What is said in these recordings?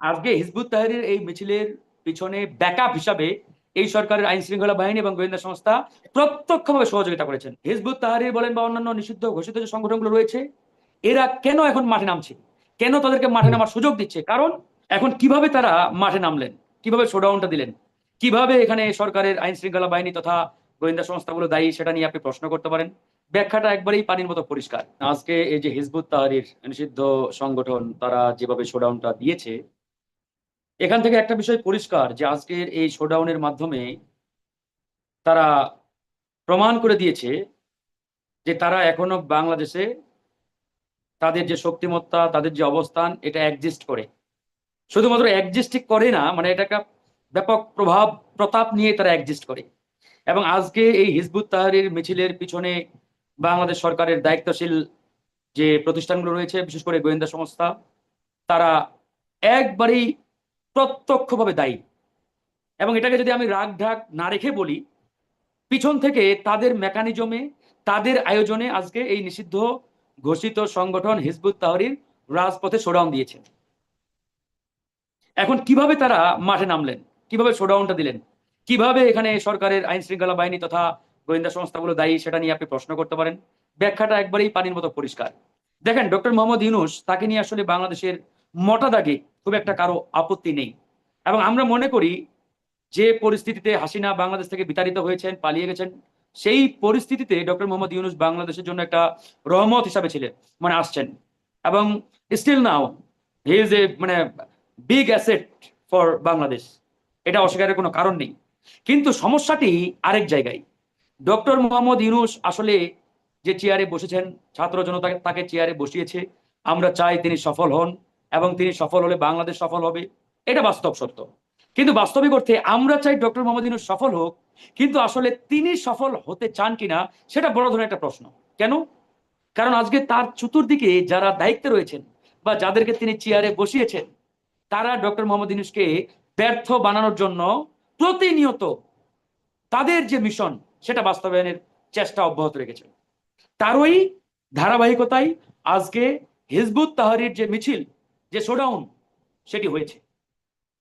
আজকে Hizb ut Tahrir এই মিছিলের পিছনে ব্যাকআপ হিসাবে এই সরকারের আইন শৃঙ্খলা বাহিনী এবং গোয়েন্দা সংস্থা প্রত্যক্ষভাবে সহযোগিতা করেছেন। হিজবুত তাহরির বলেন বা অন্যান্য নিষিদ্ধ ঘোষিত যে সংগঠনগুলো রয়েছে, এরা কেন এখন মাঠে নামছে? কেন তাদেরকে মাঠে নামার সুযোগ দিচ্ছে? কারণ এখন কীভাবে তারা মাঠে নামলেন? কীভাবে শোডাউনটা দিলেন? কীভাবে এখানে সরকারের আইন শৃঙ্খলা বাহিনী তথা গোয়েন্দা সংস্থাগুলো দায়ী, সেটা নিয়ে আপনি প্রশ্ন করতে পারেন। ব্যাখ্যাটা একবারেই পানির মতো পরিষ্কার। আজকে এই যে হিজবুত তাহারির নিষিদ্ধ সংগঠন তারা যেভাবে শোডাউনটা দিয়েছে এখান থেকে একটা বিষয় পরিষ্কার যে আজকের এই শোডাউনের মাধ্যমে তারা প্রমাণ করে দিয়েছে যে তারা এখনও বাংলাদেশে তাদের যে শক্তিমত্তা, তাদের যে অবস্থান, এটা একজিস্ট করে। শুধুমাত্র একজিস্টই করে না মানে এটা একটা ব্যাপক প্রভাব, প্রতাপ নিয়ে তারা একজিস্ট করে। এবং আজকে এই হিজবুত তাহারির মিছিলের পিছনে বাংলাদেশ সরকারের দায়িত্বশীল যে প্রতিষ্ঠানগুলো রয়েছে, বিশেষ করে গোয়েন্দা সংস্থা, তারা একবারেই প্রত্যক্ষভাবে দায়ী। এবং এটাকে যদি আমি রাগ ঢাক না রেখে বলি, পিছন থেকে তাদের মেকানিজমে, তাদের আয়োজনে আজকে এই নিষিদ্ধ ঘোষিত সংগঠন হিজবুত তাহরির রাজপথে শোডাউন দিয়েছে। এখন কীভাবে তারা মাঠে নামলেন? কীভাবে শোডাউনটা দিলেন? কীভাবে এখানে সরকারের আইন শৃঙ্খলা বাহিনী তথা গোয়েন্দা সংস্থাগুলো দায়ী সেটা নিয়ে আপনি প্রশ্ন করতে পারেন। ব্যাখ্যাটা একবারেই পানির মতো পরিষ্কার। দেখেন, ডক্টর মোহাম্মদ ইউনুস তাকে নিয়ে আসলে বাংলাদেশের মোটা দাগে খুব একটা কারও আপত্তি নেই। এবং আমরা মনে করি যে পরিস্থিতিতে হাসিনা বাংলাদেশ থেকে বিতাড়িত হয়েছেন, পালিয়ে গেছেন, সেই পরিস্থিতিতে ডক্টর মোহাম্মদ ইউনুস বাংলাদেশের জন্য একটা রহমত হিসাবে ছিলেন মানে আসছেন। এবং still now he is a মানে বিগ অ্যাসেট ফর বাংলাদেশ। এটা অস্বীকারের কোনো কারণ নেই। কিন্তু সমস্যাটি আরেক জায়গায়। ডক্টর মোহাম্মদ ইউনুস আসলে যে চেয়ারে বসেছেন, ছাত্র জনতা তাকে চেয়ারে বসিয়েছে। আমরা চাই তিনি সফল হন। এবং তিনি সফল হলে বাংলাদেশ সফল হবে, এটা বাস্তব সত্য। কিন্তু বাস্তবিক অর্থে আমরা চাই ডক্টর মোহাম্মদ সফল হোক, কিন্তু আসলে তিনি সফল হতে চান কিনা, সেটা বড় ধরনের একটা প্রশ্ন। কেন? কারণ আজকে তার চতুর্দিকে যারা দায়িত্বে রয়েছেন বা যাদেরকে তিনি চেয়ারে বসিয়েছেন, তারা ডক্টর মোহাম্মদ ইউনুসকে ব্যর্থ বানানোর জন্য প্রতিনিয়ত তাদের যে মিশন, সেটা বাস্তবায়নের চেষ্টা অব্যাহত রেখেছে। তারই ধারাবাহিকতায় আজকে হিজবুত তাহারির যে মিছিল যে শোডাউন সেটি হয়েছে।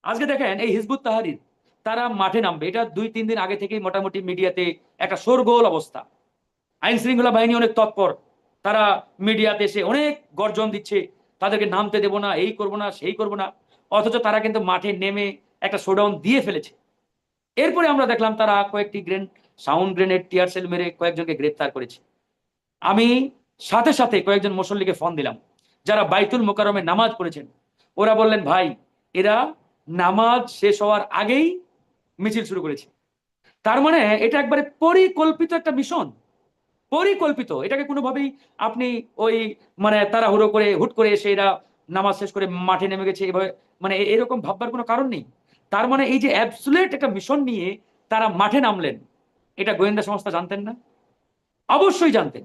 আজকে দেখেন এই হিজবুত তাহারির, তারা মাঠে নামবে। এটা দুই, তিন দিন আগে থেকেই মোটামুটি মিডিয়াতে একটা শোরগোল অবস্থা। আইন শৃঙ্খলা বাহিনী অনেক তৎপর। তারা মিডিয়াতে এসে অনেক গর্জন দিচ্ছে, তাদেরকে নামতে দেব না, এই করব না, সেই করব না। অথচ তারা কিন্তু মাঠে নেমে একটা শোডাউন দিয়ে ফেলেছে। এরপরে আমরা দেখলাম তারা কয়েকটি গ্রেন, সাউন্ড গ্রেনেড, টিয়ার সেল মেরে কয়েকজনকে গ্রেপ্তার করেছে। আমি সাথে সাথে কয়েকজন মুসল্লিকে ফোন দিলাম। যারা বাইতুল মোকারমে নামাজ পড়েছেন, ওরা বললেন, ভাই, এরা নামাজ শেষ হওয়ার আগেই মিছিল শুরু করেছে। তার মানে এটা একবারে পরিকল্পিত একটা মিশন। পরিকল্পিত। এটাকে কোনোভাবেই আপনি ওই মানে তাড়াহুড়ো করে, হুট করে এসে এরা নামাজ শেষ করে মাঠে নেমে গেছে, এভাবে মানে এরকম ভাববার কোনো কারণ নেই। তার মানে এই যে অ্যাবসুলেট একটা মিশন নিয়ে তারা মাঠে নামলেন, এটা গোয়েন্দা সংস্থা জানতেন না? অবশ্যই জানতেন।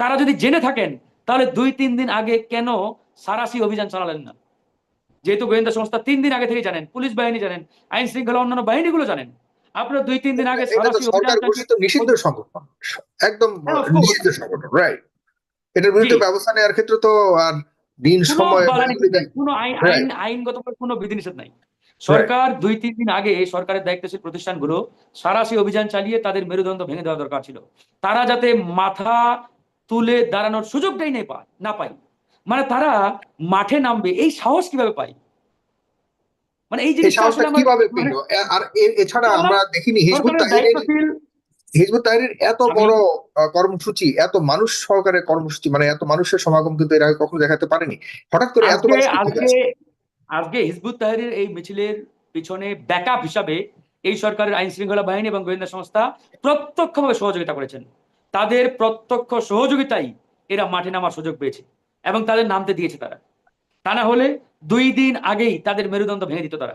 তারা যদি জেনে থাকেন তাহলে দুই তিন দিন আগে কেন সারাসি অভিযান চালালেন না? যেহেতু গোয়েন্দা সংস্থা তিন দিন আগে থেকে জানেন পুলিশ বাহিনী জানেন আইন শৃঙ্খলা অন্যান্য বাহিনীগুলো জানেন। আপনারা দুই তিন দিন আগে সারাসি অভিযান নিষিদ্ধ সংগঠন। একদম হ্যাঁ, of course. নিষিদ্ধ সংগঠন রাইট এটার বিরুদ্ধে ব্যবস্থা নেওয়ার ক্ষেত্রে তো আর দিন সময় কোনো আইন আইন আইনগত কোনো বিধিনিষেধ নাই। সরকার দুই তিন দিন আগে সরকারের দায়িত্বশীল প্রতিষ্ঠানগুলো সারাসি অভিযান চালিয়ে তাদের মেরুদণ্ড ভেঙে দেওয়া দরকার ছিল। তারা যাতে মাথা তুলে দাঁড়ানোর সুযোগটাই নেই পায় না পায় মানে তারা মাঠে নামবে এই সাহস কীভাবে পায় মানে এই জিনিসটা কীভাবে মানে পেল? আর এছাড়া আমরা দেখিনি হিজবুত তাহরির হিজবুত তাহরির এত বড় কর্মসূচি এত মানুষ সহকারে কর্মসূচি মানে এত মানুষের সমাগম কিন্তু এর আগে কখনো দেখাতে পারেনি। হঠাৎ করে এত আজকে আজকে হিজবুত তাহরির এই মিছিলের পিছনে ব্যাকআপ হিসাবে এই সরকারের আইন শৃঙ্খলা বাহিনী এবং গোয়েন্দা সংস্থা প্রত্যক্ষভাবে সহযোগিতা করেছেন। তাদের প্রত্যক্ষ সহযোগিতাই এরা মাঠে নামার সুযোগ পেয়েছে এবং তাদের নামতে দিয়েছে তারা। তা না হলে দুই দিন আগেই তাদের মেরুদণ্ড ভেঙে দিত তারা।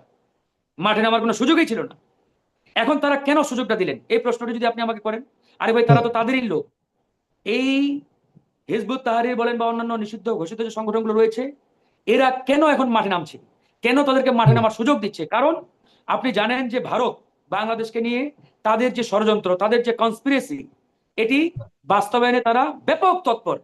মাঠে নামার কোনো সুযোগই ছিল না। এখন তারা কেন সুযোগটা দিলেন? এই প্রশ্নটি যদি আপনি আমাকে করেন। আরে ভাই, তারা তো তাদেরই লোক। এই হিজবুত তাহারির বলেন বা অন্যান্য নিষিদ্ধ ঘোষিত যে সংগঠনগুলো রয়েছে, এরা কেন এখন মাঠে নামছে? কেন তাদেরকে মাঠে নামার সুযোগ দিচ্ছে? কারণ আপনি জানেন যে ভারত বাংলাদেশকে নিয়ে তাদের যে ষড়যন্ত্র, তাদের যে কনস্পিরেসি এটি বাস্তবায়নে তারা ব্যাপক তৎপর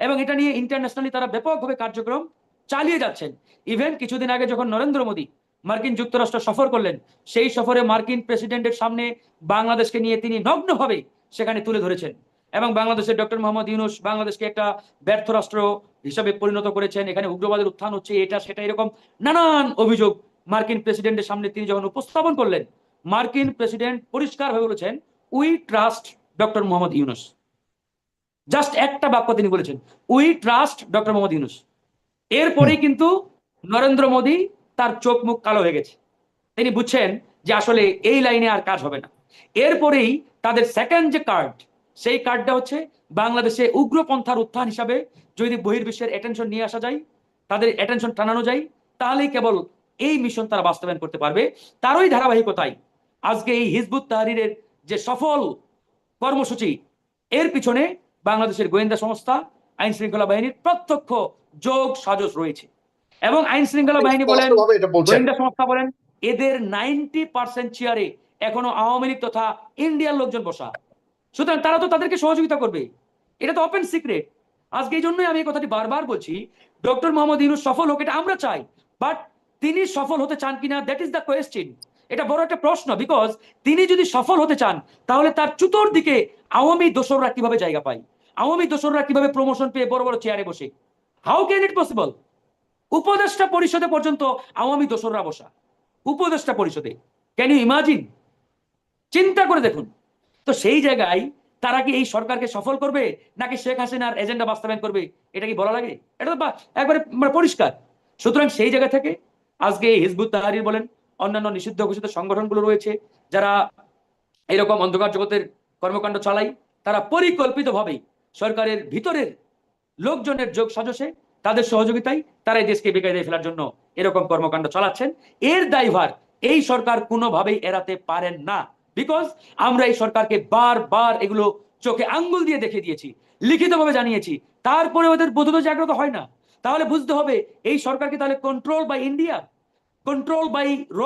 এবং এটা নিয়ে ইন্টারন্যাশনালি তারা ব্যাপকভাবে কার্যক্রম চালিয়ে যাচ্ছেন। ইভেন কিছুদিন আগে যখন নরেন্দ্র মোদী মার্কিন যুক্তরাষ্ট্র সফর করলেন, সেই সফরে মার্কিন প্রেসিডেন্টের সামনে বাংলাদেশকে নিয়ে তিনি নগ্নভাবে সেখানে তুলে ধরেছেন এবং বাংলাদেশের ডক্টর মোহাম্মদ ইউনুস বাংলাদেশকে একটা ব্যর্থ রাষ্ট্র হিসাবে পরিণত করেছেন। এখানে উগ্রবাদের উত্থান হচ্ছে, এটা সেটা এরকম নানান অভিযোগ মার্কিন প্রেসিডেন্টের সামনে তিনি যখন উপস্থাপন করলেন, মার্কিন প্রেসিডেন্ট পরিষ্কারভাবে বলেছেন we trust doctor Mohammad Yunus. Just একটা বাক্য তিনি বলেছেন we trust doctor Mohammad Yunus. এরপরেই কিন্তু নরেন্দ্র মোদী তার চোখ মুখ কালো হয়ে গেছে। তিনি বুঝছেন যে আসলে এই লাইনে আর কাজ হবে না। এরপরেই তাদের সেকেন্ড যে কার্ড সেই কার্ডটা হচ্ছে বাংলাদেশে উগ্রপন্থার উত্থান হিসাবে যদি বহির্বিশ্বের অ্যাটেনশন নিয়ে আসা যায় তাদের অ্যাটেনশন টানানো যায় তাহলেই কেবল এই মিশন তারা বাস্তবায়ন করতে পারবে। তারই ধারাবাহিকতায় আজকে এই হিজবুত তাহরিরের যে সফল কর্মসূচি। এর পিছনে বাংলাদেশের গোয়েন্দা সংস্থা আইন শৃঙ্খলা বাহিনীর প্রত্যক্ষ যোগ সাজস রয়েছে। এবং আইন শৃঙ্খলা বাহিনী বলেন গোয়েন্দা সংস্থা বলেন এদের নাইনটি পার্সেন্ট চেয়ারে এখনও আওয়ামী লীগ তথা ইন্ডিয়ার লোকজন বসা। সুতরাং তারা তো তাদেরকে সহযোগিতা করবে। এটা তো ওপেন সিক্রেট আজকে এই জন্যই আমি এই কথাটি বারবার বলছি ডক্টর মোহাম্মদ ইউনুস সফল হোক এটা আমরা চাই। বাট তিনি সফল হতে চান কিনা দ্যাট ইজ দ্য কোয়েশ্চেন এটা বড় একটা প্রশ্ন বিকজ তিনি যদি সফল হতে চান, তাহলে তার চুতোর দিকে আওয়ামী দোসররা কীভাবে জায়গা পায়? আওয়ামী দোসররা কীভাবে প্রমোশন পেয়ে বড় বড় চেয়ারে বসে? হাউ ক্যান ইট পসিবল উপদেষ্টা পরিষদে পর্যন্ত আওয়ামী দোসররা বসা। উপদেষ্টা পরিষদে। ক্যান ইউ ইমাজিন চিন্তা করে দেখুন। তো সেই জায়গায় তারা কি এই সরকারকে সফল করবে, নাকি শেখ হাসিনার এজেন্ডা বাস্তবায়ন করবে? এটা কি বলা লাগে? এটা তো একবারে মানে পরিষ্কার। সুতরাং সেই জায়গা থেকে আজকে হিজবুত তাহারির বলেন অন্যান্য নিষিদ্ধ ঘোষিত সংগঠনগুলো রয়েছে, যারা এরকম অন্ধকার জগতের কর্মকাণ্ড চালায়, তারা পরিকল্পিতভাবে সরকারের ভিতরের লোকজনের যোগ সাজসে, তাদের সহযোগিতায় তারা দেশকে বেকায়দায় ফেলার জন্য এরকম কর্মকাণ্ড চালাচ্ছেন। এর দায়ভার এই সরকার কোনোভাবেই এড়াতে পারেন না। বিকজ আমরা এই সরকারকে বারবার এগুলো চোখে আঙ্গুল দিয়ে দেখে দিয়েছি, লিখিতভাবে জানিয়েছি, তারপরে ওদের বোধত জাগ্রত হয় না। তাহলে বুঝতে হবে, এই সরকারকে তাহলে কন্ট্রোল বা ইন্ডিয়া কন্ট্রোল বাই র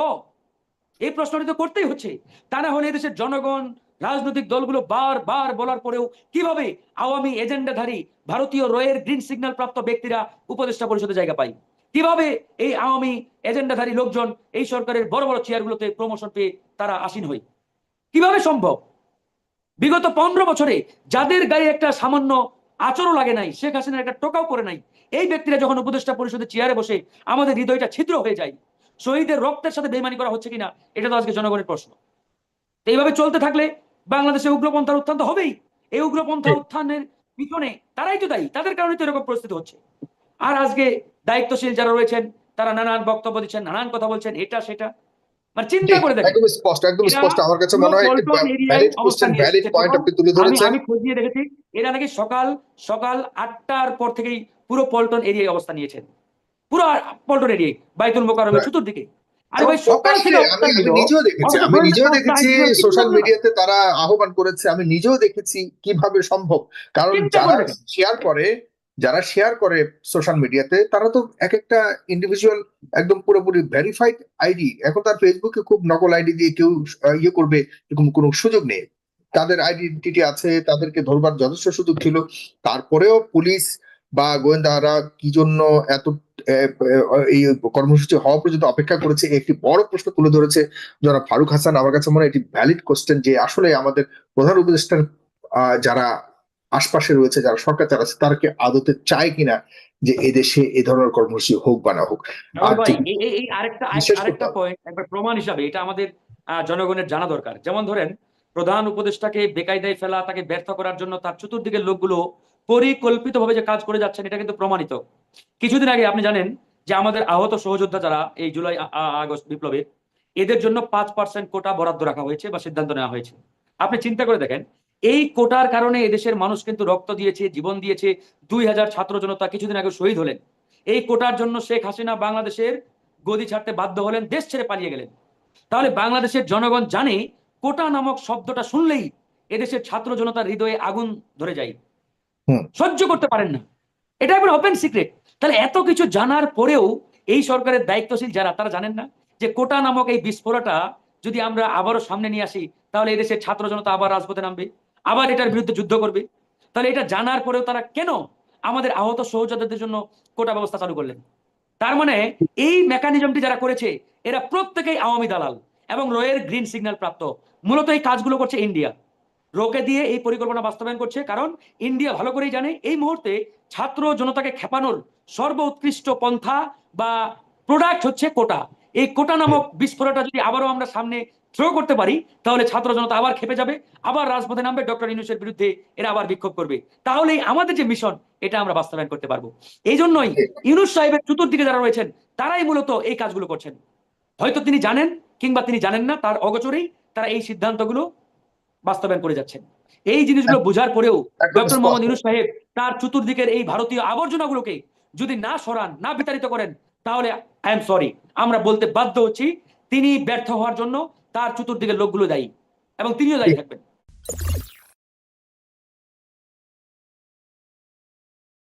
এই প্রশ্নটি তো করতেই হচ্ছে। তা না হলে দেশের জনগণ, রাজনৈতিক দলগুলো বারবার বলার পরেও কীভাবে আওয়ামী এজেন্ডাধারী ভারতীয় রয়ের গ্রিন সিগন্যাল প্রাপ্ত ব্যক্তিরা উপদেষ্টা পরিষদে জায়গা পায়? কীভাবে এই আওয়ামী এজেন্ডাধারী লোকজন এই সরকারের বড় বড় চেয়ারগুলোতে প্রমোশন পেয়ে তারা আসীন হয়? কীভাবে সম্ভব? বিগত পনেরো বছরে যাদের গায়ে একটা সামান্য আচরও লাগে নাই, শেখ হাসিনার একটা টোকাও করে নাই, এই ব্যক্তিরা যখন উপদেষ্টা পরিষদের চেয়ারে বসে আমাদের হৃদয়টা ছিদ্র হয়ে যায়। শহীদের রক্তের সাথে বেইমানি করা হচ্ছে কিনা এটা তো আজকে জনগণের প্রশ্ন। এইভাবে চলতে থাকলে বাংলাদেশে উগ্রপন্থার উত্থান তো হবেই। এই উগ্রপন্থা উত্থানের পিছনে তারাই তো দায়ী তাদের কারণে তো এরকম পরিস্থিতি হচ্ছে। আর আজকে দায়িত্বশীল যারা রয়েছেন তারা নানান বক্তব্য দিচ্ছেন নানান কথা বলছেন এটা সেটা। মানে চিন্তা করে দেখেন। একদম স্পষ্ট একদম স্পষ্ট। আমার কাছে মনে হয় একটি পল্টন এরিয়ায় ভ্যালিড কোশ্চেন ভ্যালিড পয়েন্ট আপনি তুলে আমি ধরেছেন। আমি খোঁজ নিয়ে দেখেছি এরা নাকি সকাল সকাল আটটার পর থেকেই পুরো পল্টন এরিয়ায় অবস্থান নিয়েছেন। পুরো পল্টন এরিয়ায় বাইতুল মোকারমের আরে ভাই সকাল থেকে আমি নিজেও দেখেছি আমি নিজেও দেখেছি সোশ্যাল মিডিয়াতে তারা আহ্বান করেছে আমি নিজেও দেখেছি কীভাবে সম্ভব। কারণ যারা শেয়ার করে যারা শেয়ার করে সোশ্যাল মিডিয়াতে তারা তো এক একটা ইন্ডিভিজুয়াল একদম পুরোপুরি ভেরিফাইড আইডি এখন তার ফেসবুকে খুব নকল আইডি দিয়ে কেউ ইয়ে করবে এরকম কোনো সুযোগ নেই। তাদের আইডেন্টিটি আছে তাদেরকে ধরবার যথেষ্ট সুযোগ ছিল। তারপরেও পুলিশ বা গোয়েন্দারা কি জন্য এত এই কর্মসূচি হওয়া পর্যন্ত অপেক্ষা করেছে? একটি বড় প্রশ্ন তুলে ধরেছে যারা ফারুক হাসান। আমার কাছে মনে হয় এটি ভ্যালিড কোশ্চেন যে আসলে আমাদের প্রধান উপদেষ্টার যারা আশপাশে রয়েছে যারা সরকার চালাচ্ছে তারা কি আদতে চায় কিনা যে এদেশে এ ধরনের কর্মসূচি হোক বা না হোক? এই- আরেকটা আরেকটা পয়েন্ট একবার প্রমাণ হিসাবে এটা আমাদের আহ, জনগণের জানা দরকার। যেমন ধরেন প্রধান উপদেষ্টাকে বেকায়দায় ফেলা তাকে ব্যর্থ করার জন্য তার চতুর্দিকের লোকগুলো পরিকল্পিতভাবে যে কাজ করে যাচ্ছেন, এটা কিন্তু প্রমাণিত। কিছুদিন আগে আপনি জানেন যে আমাদের আহত সহযোদ্ধা যারা এই জুলাই আগস্ট বিপ্লবে, এদের জন্য পাঁচ পার্সেন্ট কোটা বরাদ্দ রাখা হয়েছে বা সিদ্ধান্ত নেওয়া হয়েছে। আপনি চিন্তা করে দেখেন, এই কোটার কারণে এদেশের মানুষ কিন্তু রক্ত দিয়েছে, জীবন দিয়েছে, দুই হাজার ছাত্র জনতা কিছুদিন আগে শহীদ হলেন। এই কোটার জন্য শেখ হাসিনা বাংলাদেশের গদি ছাড়তে বাধ্য হলেন, দেশ ছেড়ে পালিয়ে গেলেন। তাহলে বাংলাদেশের জনগণ জানে কোটা নামক শব্দটা শুনলেই এদেশের ছাত্র জনতার হৃদয়ে আগুন ধরে যায়। সহ্য করতে পারেন না। এটা একবার ওপেন সিক্রেট তাহলে এত কিছু জানার পরেও এই সরকারের দায়িত্বশীল যারা, তারা জানেন না যে কোটা নামক এই বিস্ফোরণটা যদি আমরা আবারও সামনে নিয়ে আসি, তাহলে এদেশের ছাত্র জনতা আবার রাজপথে নামবে, আবার এটার বিরুদ্ধে যুদ্ধ করবে। তাহলে এটা জানার পরেও তারা কেন আমাদের আহত সহযোদ্ধাদের জন্য কোটা ব্যবস্থা চালু করলেন? তার মানে এই মেকানিজমটি যারা করেছে, এরা প্রত্যেকেই আওয়ামী দালাল এবং রয়ের গ্রিন সিগন্যাল প্রাপ্ত। মূলত এই কাজগুলো করছে ইন্ডিয়া রোকে দিয়ে এই পরিকল্পনা বাস্তবায়ন করছে। কারণ ইন্ডিয়া ভালো করেই জানে, এই মুহূর্তে ছাত্র জনতাকে খেপানোর সর্ব উৎকৃষ্ট পন্থা বা প্রোডাক্ট হচ্ছে কোটা। এই কোটা নামক বিস্ফোরণটা যদি আবারও আমরা সামনে থ্রো করতে পারি, তাহলে ছাত্র জনতা আবার খেপে যাবে, আবার রাজপথে নামবে, ডক্টর ইউনুসের বিরুদ্ধে এরা আবার বিক্ষোভ করবে। তাহলেই আমাদের যে মিশন এটা আমরা বাস্তবায়ন করতে পারব। এই জন্যই ইউনুস সাহেবের চতুর্দিকে যারা রয়েছেন, তারাই মূলত এই কাজগুলো করছেন। হয়তো তিনি জানেন, কিংবা তিনি জানেন না, তার অগোচরেই তারা এই সিদ্ধান্তগুলো বাস্তবায়ন করে যাচ্ছেন। এই জিনিসগুলো বোঝার পরেও ডক্টর মোহাম্মদ। ইউনুস সাহেব তার চতুর্দিকের এই ভারতীয় আবর্জনাগুলোকে যদি না সরান না বিতাড়িত করেন তাহলে আই এম সরি আমরা বলতে বাধ্য হচ্ছি তিনি ব্যর্থ হওয়ার জন্য তার চতুর্দিকের লোকগুলো দায়ী এবং তিনিও দায়ী থাকবেন।